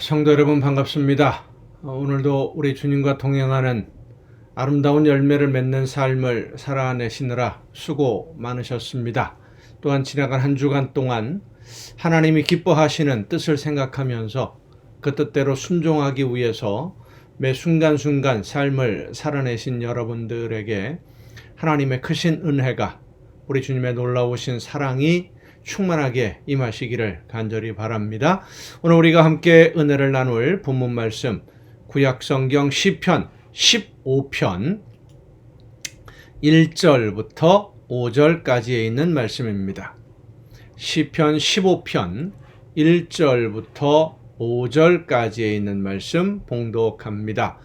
성도 여러분 반갑습니다. 어, 오늘도 우리 주님과 동행하는 아름다운 열매를 맺는 삶을 살아내시느라 수고 많으셨습니다. 또한 지나간 한 주간 동안 하나님이 기뻐하시는 뜻을 생각하면서 그 뜻대로 순종하기 위해서 매 순간순간 삶을 살아내신 여러분들에게 하나님의 크신 은혜가 우리 주님의 놀라우신 사랑이 충만하게 임하시기를 간절히 바랍니다. 오늘 우리가 함께 은혜를 나눌 본문 말씀 구약 성경 시편 15편 1절부터 5절까지에 있는 말씀입니다. 시편 15편 1절부터 5절까지에 있는 말씀 봉독합니다.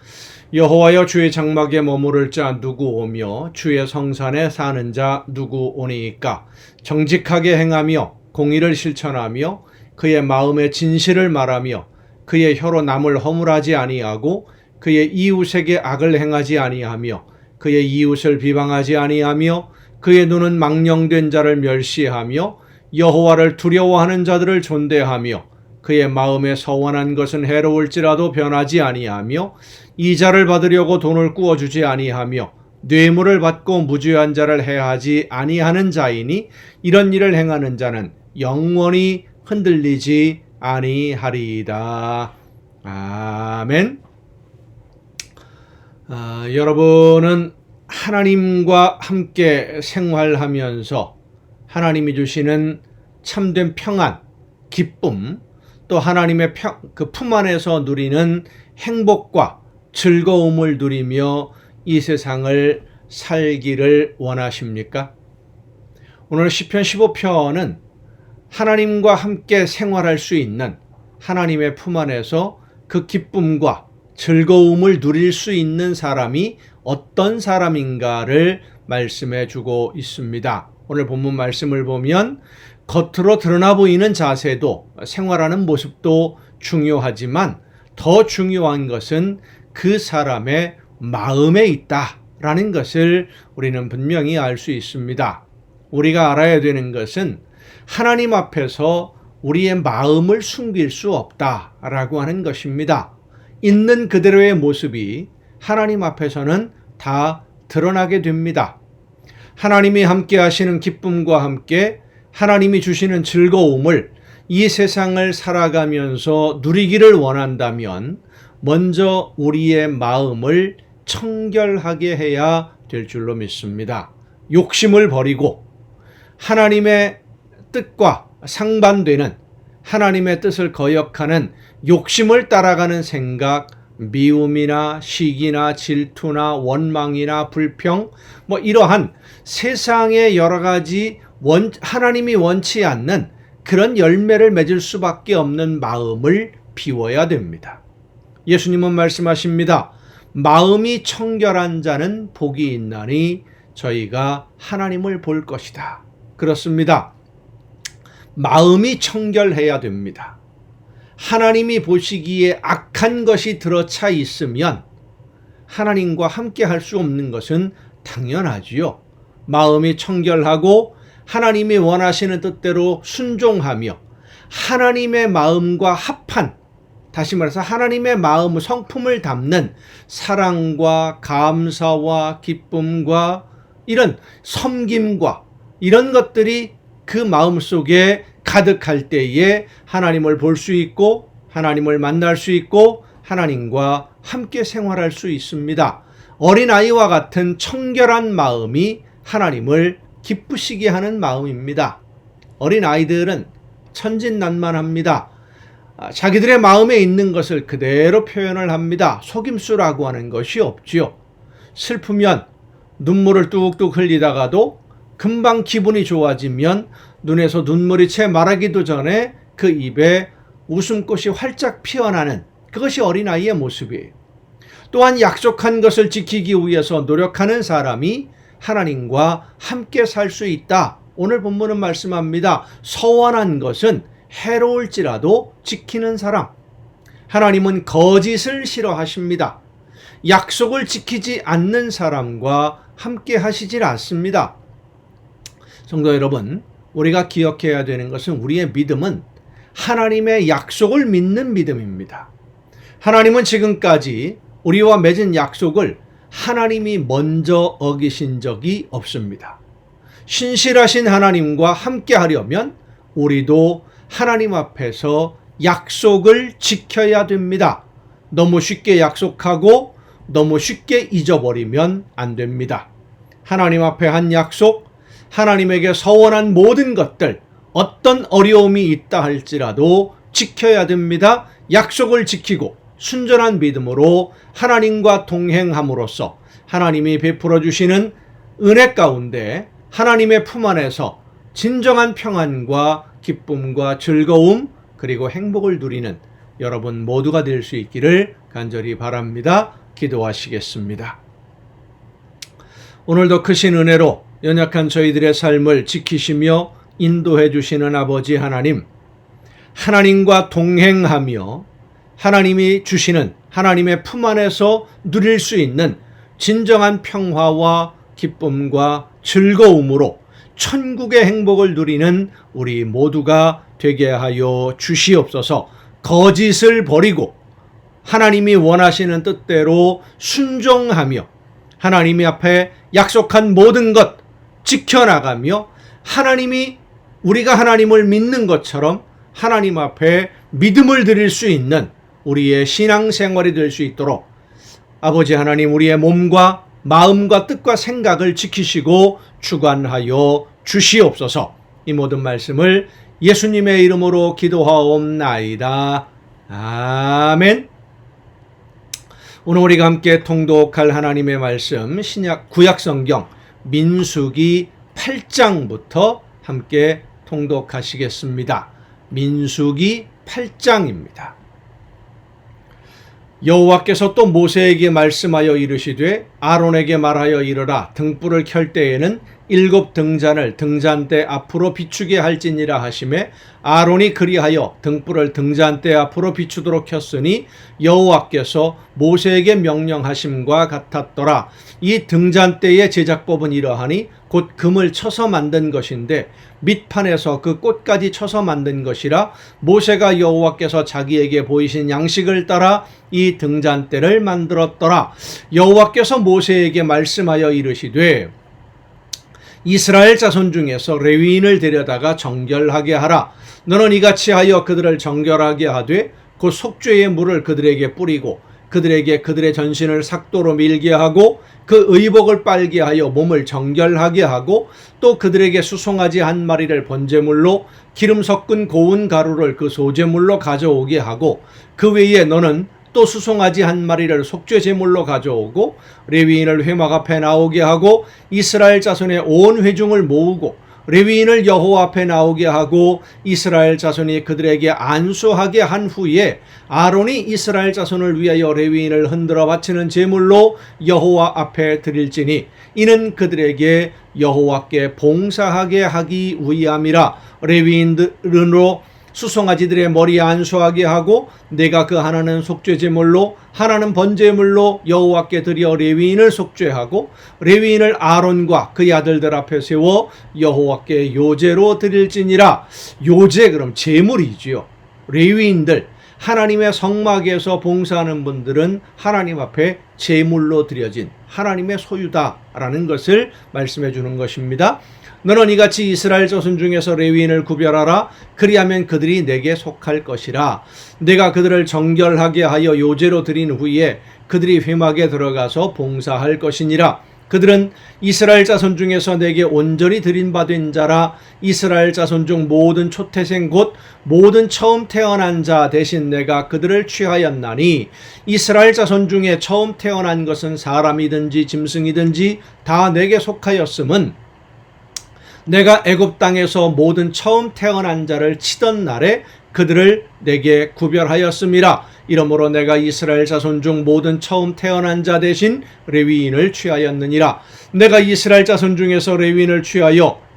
여호와여 주의 장막에 머무를 자 누구 오며 주의 성산에 사는 자 누구 오니이까 정직하게 행하며 공의를 실천하며 그의 마음의 진실을 말하며 그의 혀로 남을 허물하지 아니하고 그의 이웃에게 악을 행하지 아니하며 그의 이웃을 비방하지 아니하며 그의 눈은 망령된 자를 멸시하며 여호와를 두려워하는 자들을 존대하며 그의 마음에 서원한 것은 해로울지라도 변하지 아니하며 이자를 받으려고 돈을 꾸어 주지 아니하며 뇌물을 받고 무죄한 자를 해하지 아니하는 자이니 이런 일을 행하는 자는 영원히 흔들리지 아니하리이다. 아멘. 아, 여러분은 하나님과 함께 생활하면서 하나님이 주시는 참된 평안, 기쁨, 또 하나님의 그품 안에서 누리는 행복과 즐거움을 누리며 이 세상을 살기를 원하십니까? 오늘 시편 15편은 하나님과 함께 생활할 수 있는 하나님의 품 안에서 그 기쁨과 즐거움을 누릴 수 있는 사람이 어떤 사람인가를 말씀해 주고 있습니다. 오늘 본문 말씀을 보면 겉으로 드러나 보이는 자세도 생활하는 모습도 중요하지만 더 중요한 것은 그 사람의 마음에 있다라는 것을 우리는 분명히 알 수 있습니다. 우리가 알아야 되는 것은 하나님 앞에서 우리의 마음을 숨길 수 없다라고 하는 것입니다. 있는 그대로의 모습이 하나님 앞에서는 다 드러나게 됩니다. 하나님이 함께 하시는 기쁨과 함께 하나님이 주시는 즐거움을 이 세상을 살아가면서 누리기를 원한다면 먼저 우리의 마음을 청결하게 해야 될 줄로 믿습니다. 욕심을 버리고 하나님의 뜻과 상반되는 하나님의 뜻을 거역하는 욕심을 따라가는 생각, 미움이나 시기나 질투나 원망이나 불평, 뭐 이러한 세상의 여러 가지 원, 하나님이 원치 않는 그런 열매를 맺을 수밖에 없는 마음을 비워야 됩니다. 예수님은 말씀하십니다. 마음이 청결한 자는 복이 있나니 저희가 하나님을 볼 것이다. 그렇습니다. 마음이 청결해야 됩니다. 하나님이 보시기에 악한 것이 들어차 있으면 하나님과 함께 할 수 없는 것은 당연하지요. 마음이 청결하고 하나님이 원하시는 뜻대로 순종하며 하나님의 마음과 합한 다시 말해서 하나님의 마음 성품을 담는 사랑과 감사와 기쁨과 이런 섬김과 이런 것들이 그 마음 속에 가득할 때에 하나님을 볼 수 있고 하나님을 만날 수 있고 하나님과 함께 생활할 수 있습니다. 어린아이와 같은 청결한 마음이 하나님을 기쁘시게 하는 마음입니다. 어린아이들은 천진난만합니다. 아, 자기들의 마음에 있는 것을 그대로 표현을 합니다. 속임수라고 하는 것이 없지요. 슬프면 눈물을 뚝뚝 흘리다가도 금방 기분이 좋아지면 눈에서 눈물이 채 말하기도 전에 그 입에 웃음꽃이 활짝 피어나는 그것이 어린아이의 모습이에요. 또한 약속한 것을 지키기 위해서 노력하는 사람이 하나님과 함께 살 수 있다. 오늘 본문은 말씀합니다. 서원한 것은 해로울지라도 지키는 사람. 하나님은 거짓을 싫어하십니다. 약속을 지키지 않는 사람과 함께 하시질 않습니다. 성도 여러분, 우리가 기억해야 되는 것은 우리의 믿음은 하나님의 약속을 믿는 믿음입니다. 하나님은 지금까지 우리와 맺은 약속을 하나님이 먼저 어기신 적이 없습니다. 신실하신 하나님과 함께 하려면 우리도 하나님 앞에서 약속을 지켜야 됩니다. 너무 쉽게 약속하고 너무 쉽게 잊어버리면 안 됩니다. 하나님 앞에 한 약속, 하나님에게 서원한 모든 것들, 어떤 어려움이 있다 할지라도 지켜야 됩니다. 약속을 지키고 순전한 믿음으로 하나님과 동행함으로써 하나님이 베풀어 주시는 은혜 가운데 하나님의 품 안에서 진정한 평안과 기쁨과 즐거움 그리고 행복을 누리는 여러분 모두가 될 수 있기를 간절히 바랍니다. 기도하시겠습니다. 오늘도 크신 은혜로 연약한 저희들의 삶을 지키시며 인도해 주시는 아버지 하나님, 하나님과 동행하며 하나님이 주시는 하나님의 품 안에서 누릴 수 있는 진정한 평화와 기쁨과 즐거움으로 천국의 행복을 누리는 우리 모두가 되게 하여 주시옵소서. 거짓을 버리고 하나님이 원하시는 뜻대로 순종하며 하나님이 앞에 약속한 모든 것 지켜나가며 하나님이 우리가 하나님을 믿는 것처럼 하나님 앞에 믿음을 드릴 수 있는 우리의 신앙생활이 될 수 있도록 아버지 하나님 우리의 몸과 마음과 뜻과 생각을 지키시고 주관하여 주시옵소서 이 모든 말씀을 예수님의 이름으로 기도하옵나이다. 아멘. 오늘 우리가 함께 통독할 하나님의 말씀 신약 구약 성경 민수기 8장부터 함께 통독하시겠습니다. 민수기 8장입니다. 여호와께서 또 모세에게 말씀하여 이르시되 아론에게 말하여 이르라. 등불을 켤 때에는 일곱 등잔을 등잔대 앞으로 비추게 할지니라 하심에 아론이 그리하여 등불을 등잔대 앞으로 비추도록 켰으니 여호와께서 모세에게 명령하심과 같았더라. 이 등잔대의 제작법은 이러하니 곧 금을 쳐서 만든 것인데 밑판에서 그 꽃까지 쳐서 만든 것이라 모세가 여호와께서 자기에게 보이신 양식을 따라 이 등잔대를 만들었더라 여호와께서 모세에게 말씀하여 이르시되 이스라엘 자손 중에서 레위인을 데려다가 정결하게 하라. 너는 이같이 하여 그들을 정결하게 하되 그 속죄의 물을 그들에게 뿌리고 그들에게 그들의 전신을 삭도로 밀게 하고 그 의복을 빨게 하여 몸을 정결하게 하고 또 그들에게 수송아지 한 마리를 번제물로 기름 섞은 고운 가루를 그 소제물로 가져오게 하고 그 외에 너는 또 수송아지 한 마리를 속죄 제물로 가져오고 레위인을 회막 앞에 나오게 하고 이스라엘 자손의 온 회중을 모으고 레위인을 여호와 앞에 나오게 하고 이스라엘 자손이 그들에게 안수하게 한 후에 아론이 이스라엘 자손을 위하여 레위인을 흔들어 바치는 제물로 여호와 앞에 드릴지니 이는 그들에게 여호와께 봉사하게 하기 위함이라. 레위인들은로 수송아지들의 머리에 안수하게 하고 내가 그 하나는 속죄 제물로 하나는 번제물로 여호와께 드려 레위인을 속죄하고 레위인을 아론과 그의 아들들 앞에 세워 여호와께 요제로 드릴지니라 요제 그럼 제물이지요 레위인들 하나님의 성막에서 봉사하는 분들은 하나님 앞에 제물로 드려진 하나님의 소유다라는 것을 말씀해 주는 것입니다. 너는 이같이 이스라엘 자손 중에서 레위인을 구별하라. 그리하면 그들이 내게 속할 것이라. 내가 그들을 정결하게 하여 요제로 드린 후에 그들이 회막에 들어가서 봉사할 것이니라. 그들은 이스라엘 자손 중에서 내게 온전히 바된 자라. 이스라엘 자손 중 모든 초태생 곧 모든 처음 태어난 자 대신 내가 그들을 취하였나니 이스라엘 자손 중에 처음 태어난 것은 사람이든지 짐승이든지 다 내게 속하였음은 내가 애굽 땅에서 모든 처음 태어난 자를 치던 날에 그들을 내게 구별하였음이라 이러므로 내가 이스라엘 자손 중 모든 처음 태어난 자 대신 레위인을 취하였느니라. 내가 이스라엘 자손 중에서 레위인을 취하여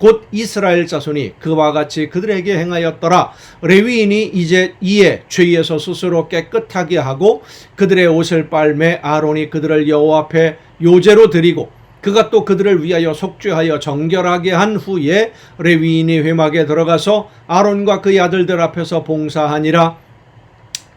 곧 이스라엘 자손이 그와 같이 그들에게 행하였더라. 레위인이 이제 이에 죄에서 스스로 깨끗하게 하고 그들의 옷을 빨매 아론이 그들을 여호와 앞에 요제로 드리고 그가 또 그들을 위하여 속죄하여 정결하게 한 후에 레위인이 회막에 들어가서 아론과 그의 아들들 앞에서 봉사하니라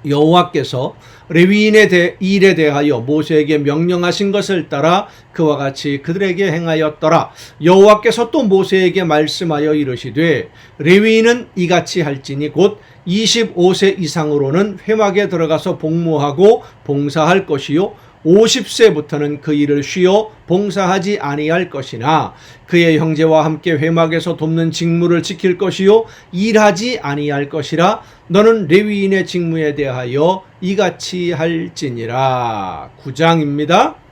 여호와께서 레위인의 대, 일에 대하여 모세에게 명령하신 것을 따라 그와 같이 그들에게 행하였더라. 여호와께서 또 모세에게 말씀하여 이르시되 레위인은 이같이 할지니 곧 25세 이상으로는 회막에 들어가서 복무하고 봉사할 것이요 50세부터는 그 일을 쉬어 봉사하지 아니할 것이나 그의 형제와 함께 회막에서 돕는 직무를 지킬 것이요 일하지 아니할 것이라 너는 레위인의 직무에 대하여 이같이 할지니라. 9장입니다.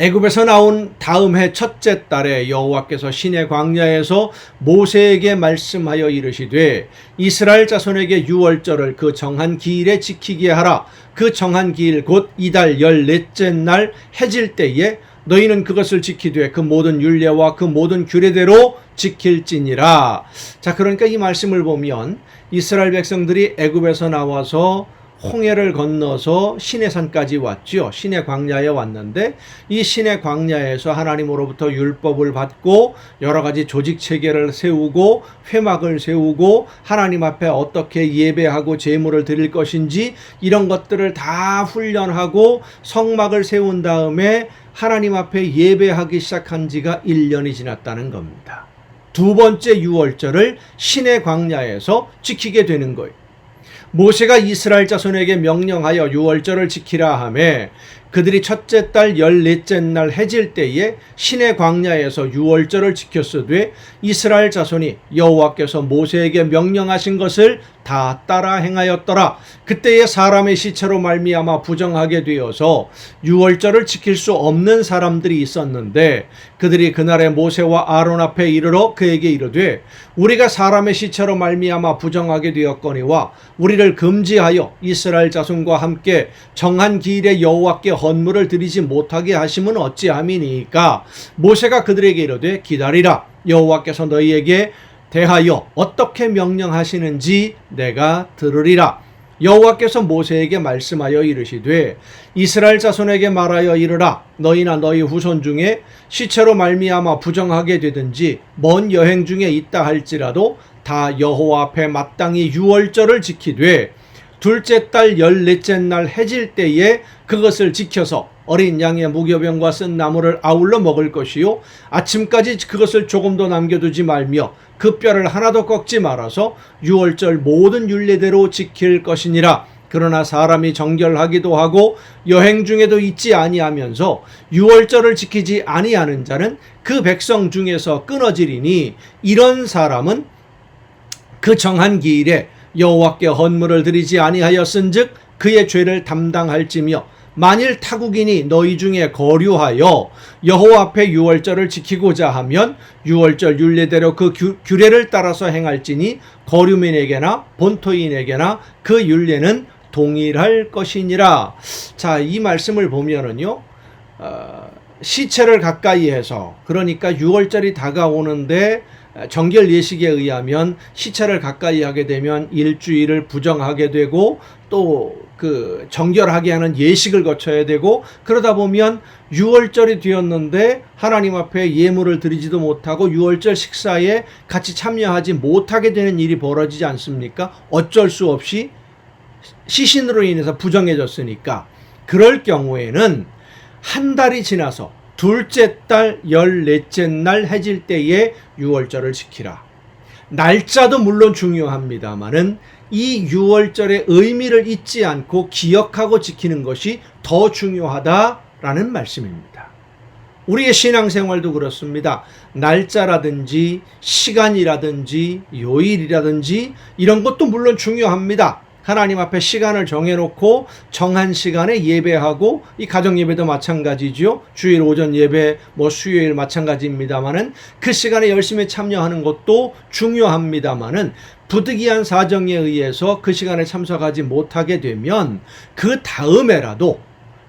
애굽에서 나온 다음 해 첫째 달에 여호와께서 신의 광야에서 모세에게 말씀하여 이르시되 이스라엘 자손에게 유월절을 그 정한 기일에 지키게 하라. 그 정한 기일 곧 이달 열넷째 날 해질 때에 너희는 그것을 지키되 그 모든 율례와 그 모든 규례대로 지킬지니라. 자 그러니까 이 말씀을 보면 이스라엘 백성들이 애굽에서 나와서 홍해를 건너서 신의 산까지 왔죠. 신의 광야에 왔는데 이 신의 광야에서 하나님으로부터 율법을 받고 여러 가지 조직 체계를 세우고 회막을 세우고 하나님 앞에 어떻게 예배하고 제물을 드릴 것인지 이런 것들을 다 훈련하고 성막을 세운 다음에 하나님 앞에 예배하기 시작한 지가 1년이 지났다는 겁니다. 두 번째 유월절을 신의 광야에서 지키게 되는 거예요. 모세가 이스라엘 자손에게 명령하여 유월절을 지키라 하매 그들이 첫째 달 열넷째 날 해질 때에 신의 광야에서 유월절을 지켰으되 이스라엘 자손이 여호와께서 모세에게 명령하신 것을 다 따라 행하였더라. 그때에 사람의 시체로 말미암아 부정하게 되어서 유월절을 지킬 수 없는 사람들이 있었는데 그들이 그날에 모세와 아론 앞에 이르러 그에게 이르되 우리가 사람의 시체로 말미암아 부정하게 되었거니와 우리를 금지하여 이스라엘 자손과 함께 정한 기일에 여호와께 헌물을 드리지 못하게 하심은 어찌함이니까? 모세가 그들에게 이르되 기다리라. 여호와께서 너희에게 대하여 어떻게 명령하시는지 내가 들으리라. 여호와께서 모세에게 말씀하여 이르시되 이스라엘 자손에게 말하여 이르라. 너희나 너희 후손 중에 시체로 말미암아 부정하게 되든지 먼 여행 중에 있다 할지라도 다 여호와 앞에 마땅히 유월절을 지키되 둘째 달 열넷째 날 해질 때에 그것을 지켜서 어린 양의 무교병과 쓴 나무를 아울러 먹을 것이요. 아침까지 그것을 조금도 남겨두지 말며 그 뼈를 하나도 꺾지 말아서 유월절 모든 율례대로 지킬 것이니라. 그러나 사람이 정결하기도 하고 여행 중에도 있지 아니하면서 유월절을 지키지 아니하는 자는 그 백성 중에서 끊어지리니 이런 사람은 그 정한 기일에 여호와께 헌물을 드리지 아니하였은즉 그의 죄를 담당할지며 만일 타국인이 너희 중에 거류하여 여호와 앞에 유월절을 지키고자 하면 유월절 율례대로 그 규, 규례를 따라서 행할지니 거류민에게나 본토인에게나 그 율례는 동일할 것이니라. 자, 이 말씀을 보면은요. 어, 시체를 가까이 해서 그러니까 유월절이 다가오는데 정결 예식에 의하면 시체를 가까이 하게 되면 일주일을 부정하게 되고 또 그 정결하게 하는 예식을 거쳐야 되고 그러다 보면 유월절이 되었는데 하나님 앞에 예물을 드리지도 못하고 유월절 식사에 같이 참여하지 못하게 되는 일이 벌어지지 않습니까? 어쩔 수 없이 시신으로 인해서 부정해졌으니까 그럴 경우에는 한 달이 지나서 둘째 달 열넷째 날 해질 때에 유월절을 지키라. 날짜도 물론 중요합니다만은 이 유월절의 의미를 잊지 않고 기억하고 지키는 것이 더 중요하다라는 말씀입니다. 우리의 신앙생활도 그렇습니다. 날짜라든지 시간이라든지 요일이라든지 이런 것도 물론 중요합니다. 하나님 앞에 시간을 정해놓고 정한 시간에 예배하고 이 가정 예배도 마찬가지죠. 주일 오전 예배, 뭐 수요일 마찬가지입니다만은 그 시간에 열심히 참여하는 것도 중요합니다만은 부득이한 사정에 의해서 그 시간에 참석하지 못하게 되면 그 다음에라도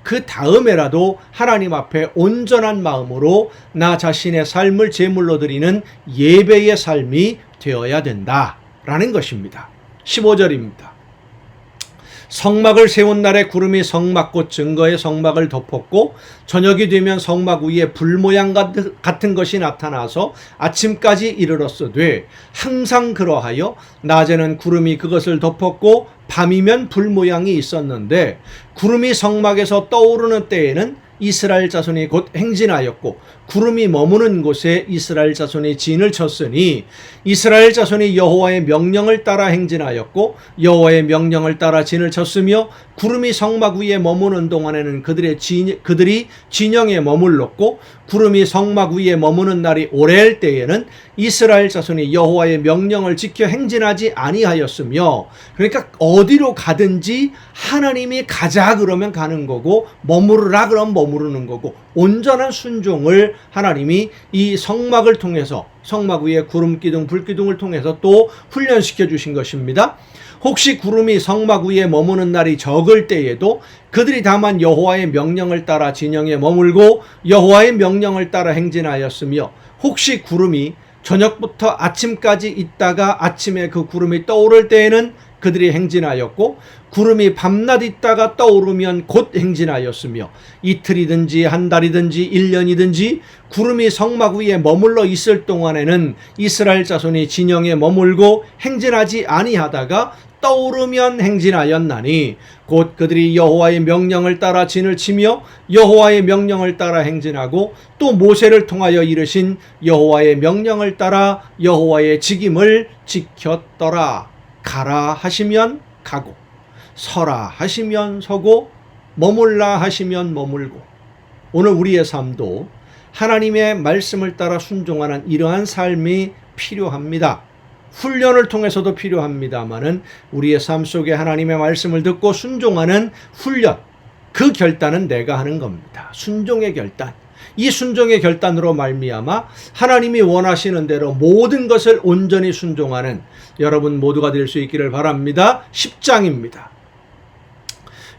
그 다음에라도 하나님 앞에 온전한 마음으로 나 자신의 삶을 제물로 드리는 예배의 삶이 되어야 된다라는 것입니다. 15절입니다. 성막을 세운 날에 구름이 성막꽃 증거의 성막을 덮었고 저녁이 되면 성막 위에 불 모양 같은 것이 나타나서 아침까지 이르렀으되 항상 그러하여 낮에는 구름이 그것을 덮었고 밤이면 불 모양이 있었는데 구름이 성막에서 떠오르는 때에는 이스라엘 자손이 곧 행진하였고 구름이 머무는 곳에 이스라엘 자손이 진을 쳤으니 이스라엘 자손이 여호와의 명령을 따라 행진하였고 여호와의 명령을 따라 진을 쳤으며 구름이 성막 위에 머무는 동안에는 그들의 진, 그들이 진영에 머물렀고 구름이 성막 위에 머무는 날이 오래일 때에는 이스라엘 자손이 여호와의 명령을 지켜 행진하지 아니하였으며 그러니까 어디로 가든지 하나님이 가자 그러면 가는 거고 머무르라 그러면 머무르는 거고 온전한 순종을 하나님이 이 성막을 통해서 성막 위에 구름 기둥, 불 기둥을 통해서 또 훈련시켜 주신 것입니다. 혹시 구름이 성막 위에 머무는 날이 적을 때에도 그들이 다만 여호와의 명령을 따라 진영에 머물고 여호와의 명령을 따라 행진하였으며 혹시 구름이 저녁부터 아침까지 있다가 아침에 그 구름이 떠오를 때에는 그들이 행진하였고 구름이 밤낮 있다가 떠오르면 곧 행진하였으며 이틀이든지 한 달이든지 일년이든지 구름이 성막 위에 머물러 있을 동안에는 이스라엘 자손이 진영에 머물고 행진하지 아니하다가 떠오르면 행진하였나니 곧 그들이 여호와의 명령을 따라 진을 치며 여호와의 명령을 따라 행진하고 또 모세를 통하여 이르신 여호와의 명령을 따라 여호와의 직임을 지켰더라 가라 하시면 가고 서라 하시면 서고 머물라 하시면 머물고 오늘 우리의 삶도 하나님의 말씀을 따라 순종하는 이러한 삶이 필요합니다. 훈련을 통해서도 필요합니다만은 우리의 삶 속에 하나님의 말씀을 듣고 순종하는 훈련 그 결단은 내가 하는 겁니다. 순종의 결단. 이 순종의 결단으로 말미암아 하나님이 원하시는 대로 모든 것을 온전히 순종하는 여러분 모두가 될 수 있기를 바랍니다. 10장입니다.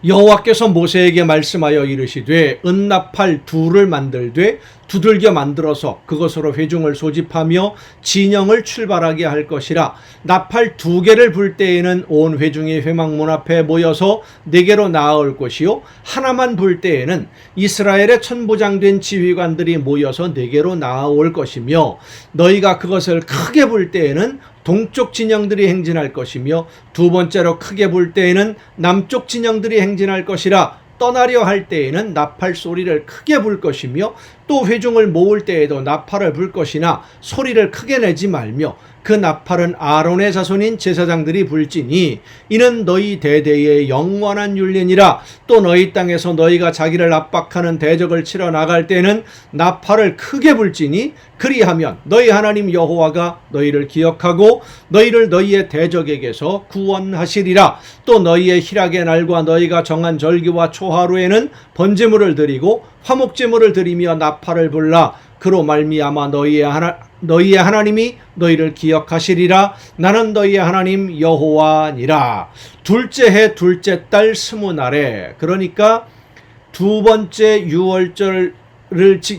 여호와께서 모세에게 말씀하여 이르시되 은나팔 둘을 만들되 두들겨 만들어서 그것으로 회중을 소집하며 진영을 출발하게 할 것이라. 나팔 두 개를 불 때에는 온 회중이 회막문 앞에 모여서 네 개로 나아올 것이요 하나만 불 때에는 이스라엘의 천부장된 지휘관들이 모여서 네 개로 나아올 것이며 너희가 그것을 크게 불 때에는 동쪽 진영들이 행진할 것이며 두 번째로 크게 불 때에는 남쪽 진영들이 행진할 것이라 떠나려 할 때에는 나팔 소리를 크게 불 것이며 또 회중을 모을 때에도 나팔을 불 것이나 소리를 크게 내지 말며 그 나팔은 아론의 자손인 제사장들이 불지니 이는 너희 대대의 영원한 율례니라. 또 너희 땅에서 너희가 자기를 압박하는 대적을 치러 나갈 때는 나팔을 크게 불지니 그리하면 너희 하나님 여호와가 너희를 기억하고 너희를 너희의 대적에게서 구원하시리라. 또 너희의 희락의 날과 너희가 정한 절기와 초하루에는 번제물을 드리고 화목제물을 드리며 나팔을 불라. 그로 말미암아 너희의 하나 너희의 하나님이 너희를 기억하시리라 나는 너희의 하나님 여호와니라 둘째 해 둘째 달 스무 날에 그러니까 두 번째 유월절을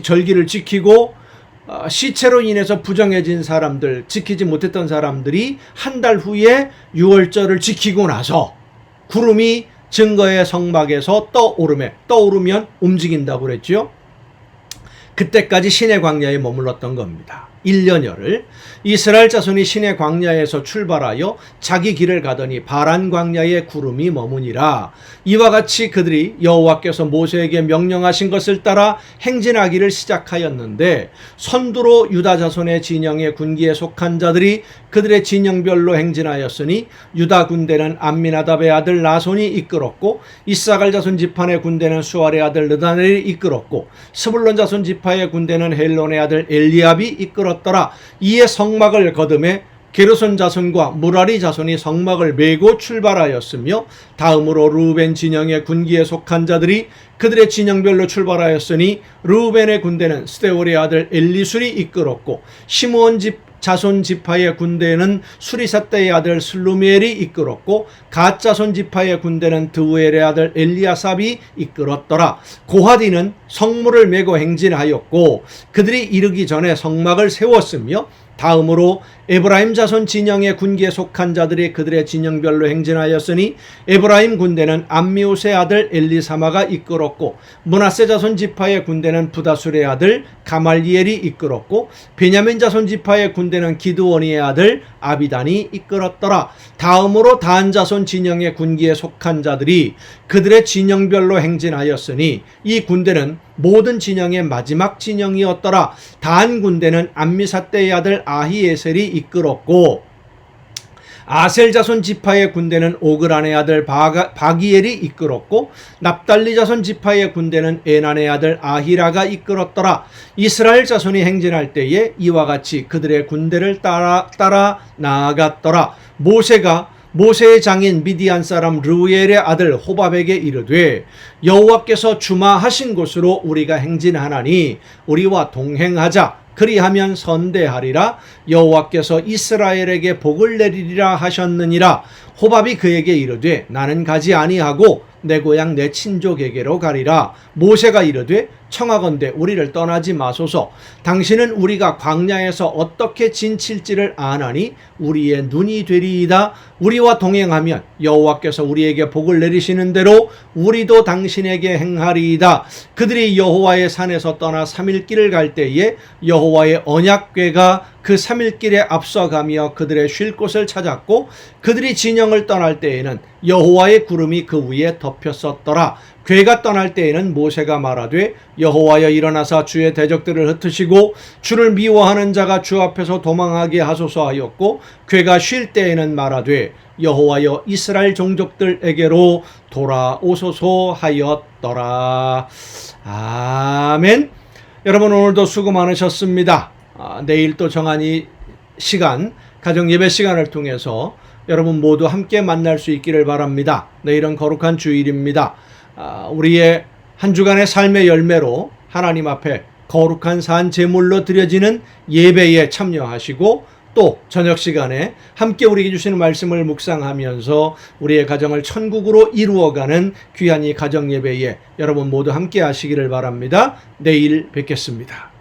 절기를 지키고 어, 시체로 인해서 부정해진 사람들 지키지 못했던 사람들이 한 달 후에 유월절을 지키고 나서 구름이 증거의 성막에서 떠오르며 떠오르면 움직인다고 그랬죠. 그때까지 신의 광야에 머물렀던 겁니다. 1년여를 이스라엘 자손이 신의 광야에서 출발하여 자기 길을 가더니 바란 광야에 구름이 머무니라. 이와 같이 그들이 여호와께서 모세에게 명령하신 것을 따라 행진하기를 시작하였는데 선두로 유다 자손의 진영의 군기에 속한 자들이 그들의 진영별로 행진하였으니 유다 군대는 암미나답의 아들 나손이 이끌었고 이사갈 자손 지판의 군대는 수알의 아들 느다넬이 이끌었고 스불론 자손 지파의 군대는 헬론의 아들 엘리압이 이끌었 더라. 이에 성막을 거듭해 게르손 자손과 무라리 자손이 성막을 메고 출발하였으며 다음으로 루벤 진영의 군기에 속한 자들이 그들의 진영별로 출발하였으니 루벤의 군대는 스데월의 아들 엘리술이 이끌었고 시므온 집 자손 지파의 군대는 수리사떼의 아들 슬루미엘이 이끌었고 갓 자손 지파의 군대는 드우엘의 아들 엘리아삽이 이끌었더라. 고하디는 성물을 메고 행진하였고 그들이 이르기 전에 성막을 세웠으며 다음으로 에브라임 자손 진영의 군기에 속한 자들이 그들의 진영별로 행진하였으니 에브라임 군대는 암미우스의 아들 엘리사마가 이끌었고 문하세 자손 지파의 군대는 부다술의 아들 가말리엘이 이끌었고 베냐민 자손 지파의 군대는 기드원이의 아들 아비단이 이끌었더라. 다음으로 단 자손 진영의 군기에 속한 자들이 그들의 진영별로 행진하였으니 이 군대는 모든 진영의 마지막 진영이었더라. 단 군대는 암미사떼의 아들 아히에셀이 이끌었고 아셀 자손 지파의 군대는 오그란의 아들 바가, 바기엘이 이끌었고 납달리 자손 지파의 군대는 에난의 아들 아히라가 이끌었더라. 이스라엘 자손이 행진할 때에 이와 같이 그들의 군대를 따라 따라 나아갔더라. 모세가 모세의 장인 미디안 사람 르우엘의 아들 호밥에게 이르되 여호와께서 주마하신 곳으로 우리가 행진하나니 우리와 동행하자. 그리하면 선대하리라. 여호와께서 이스라엘에게 복을 내리리라 하셨느니라. 호밥이 그에게 이르되 나는 가지 아니하고 내 고향 내 친족에게로 가리라. 모세가 이르되 청하건대 우리를 떠나지 마소서. 당신은 우리가 광야에서 어떻게 진칠지를 아나니 우리의 눈이 되리이다. 우리와 동행하면 여호와께서 우리에게 복을 내리시는 대로 우리도 당신에게 행하리이다. 그들이 여호와의 산에서 떠나 3일 길을 갈 때에 여호와의 언약궤가 그 3일 길에 앞서가며 그들의 쉴 곳을 찾았고 그들이 진영을 떠날 때에는 여호와의 구름이 그 위에 덮였었더라. 괴가 떠날 때에는 모세가 말하되 여호와여 일어나사 주의 대적들을 흩으시고 주를 미워하는 자가 주 앞에서 도망하게 하소서 하였고 괴가 쉴 때에는 말하되 여호와여 이스라엘 종족들에게로 돌아오소서 하였더라. 아멘. 여러분 오늘도 수고 많으셨습니다. 아, 내일 또 정한 이 시간 가정 예배 시간을 통해서 여러분 모두 함께 만날 수 있기를 바랍니다 내일은 거룩한 주일입니다 아, 우리의 한 주간의 삶의 열매로 하나님 앞에 거룩한 산 제물로 드려지는 예배에 참여하시고 또 저녁 시간에 함께 우리에게 주시는 말씀을 묵상하면서 우리의 가정을 천국으로 이루어가는 귀한 이 가정 예배에 여러분 모두 함께 하시기를 바랍니다. 내일 뵙겠습니다.